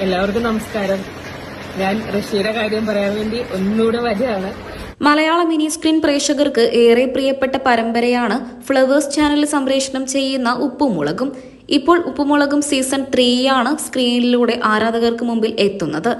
എല്ലാവർക്കും നമസ്കാരം. ഞാൻ റഷ്യയുടെ കാര്യം പറയാൻ വേണ്ടി ഒന്നുകൂടെ വരികയാണ്. മലയാള മിനി സ്ക്രീൻ പ്രേക്ഷകർക്ക് ഏറെ പ്രിയപ്പെട്ട പരമ്പരയാണ് ഫ്ലവേഴ്സ് ചാനലിൽ സംപ്രേഷണം ചെയ്യുന്ന ഉപ്പുമുളകും. ഇപ്പോൾ ഉപ്പുമുളകും സീസൺ ത്രീയാണ് സ്ക്രീനിലൂടെ ആരാധകർക്ക് മുമ്പിൽ എത്തുന്നത്.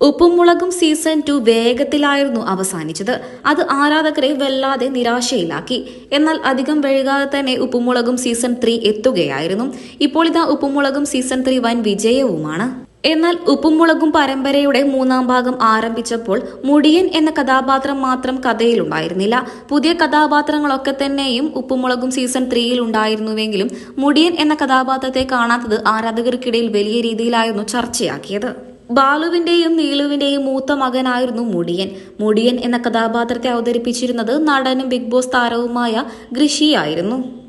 ഉപ്പുമുളകും സീസൺ ടു വേഗത്തിലായിരുന്നു അവസാനിച്ചത്. അത് ആരാധകരെ വല്ലാതെ നിരാശയിലാക്കി. എന്നാൽ അധികം വൈകാതെ തന്നെ ഉപ്പുമുളകും സീസൺ ത്രീ എത്തുകയായിരുന്നു. ഇപ്പോൾ ഇതാ ഉപ്പുമുളകും സീസൺ ത്രീ വൻ വിജയവുമാണ്. എന്നാൽ ഉപ്പുമുളകും പരമ്പരയുടെ മൂന്നാം ഭാഗം ആരംഭിച്ചപ്പോൾ മുടിയൻ എന്ന കഥാപാത്രം മാത്രം കഥയിലുണ്ടായിരുന്നില്ല. പുതിയ കഥാപാത്രങ്ങളൊക്കെ തന്നെയും ഉപ്പുമുളകും സീസൺ ത്രീയിൽ ഉണ്ടായിരുന്നുവെങ്കിലും മുടിയൻ എന്ന കഥാപാത്രത്തെ കാണാത്തത് ആരാധകർക്കിടയിൽ വലിയ രീതിയിലായിരുന്നു ചർച്ചയാക്കിയത്. ബാലുവിന്റെയും നീലുവിന്റെയും മൂത്ത മകനായിരുന്നു മുടിയൻ. മുടിയൻ എന്ന കഥാപാത്രത്തെ അവതരിപ്പിച്ചിരുന്നത് നടനും ബിഗ് ബോസ് താരവുമായ ഋഷിയായിരുന്നു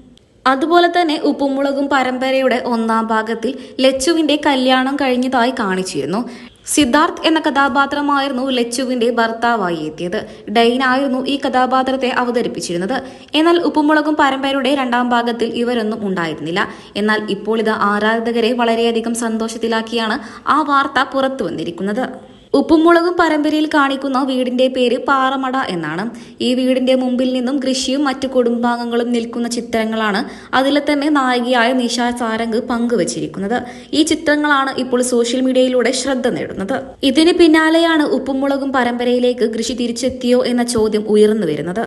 അതുപോലെ തന്നെ ഉപ്പുമുളകും പരമ്പരയുടെ ഒന്നാം ഭാഗത്തിൽ ലച്ചുവിന്റെ കല്യാണം കഴിഞ്ഞതായി കാണിച്ചിരുന്നു. സിദ്ധാർത്ഥ് എന്ന കഥാപാത്രമായിരുന്നു ലച്ചുവിന്റെ ഭർത്താവായി എത്തിയത്. ഡൈൻ ആയിരുന്നു ഈ കഥാപാത്രത്തെ അവതരിപ്പിച്ചിരുന്നത്. എന്നാൽ ഉപ്പുമുളകും പരമ്പരയുടെ രണ്ടാം ഭാഗത്തിൽ ഇവരൊന്നും ഉണ്ടായിരുന്നില്ല. എന്നാൽ ഇപ്പോൾ ഇത് ആരാധകരെ വളരെയധികം സന്തോഷത്തിലാക്കിയാണ് ആ വാർത്ത പുറത്തു വന്നിരിക്കുന്നത് ഉപ്പുമുളകും പരമ്പരയിൽ കാണിക്കുന്ന വീടിന്റെ പേര് പാറമട എന്നാണ്. ഈ വീടിന്റെ മുമ്പിൽ നിന്നും കൃഷിയും മറ്റു കുടുംബാംഗങ്ങളും നിൽക്കുന്ന ചിത്രങ്ങളാണ് അതിലെ തന്നെ നായികയായ നിഷ സാരംഗ് പങ്കുവച്ചിരിക്കുന്നത്. ഈ ചിത്രങ്ങളാണ് ഇപ്പോൾ സോഷ്യൽ മീഡിയയിലൂടെ ശ്രദ്ധ നേടുന്നത്. ഇതിന് പിന്നാലെയാണ് ഉപ്പുമുളകും പരമ്പരയിലേക്ക് കൃഷി തിരിച്ചെത്തിയോ എന്ന ചോദ്യം ഉയർന്നു വരുന്നത്.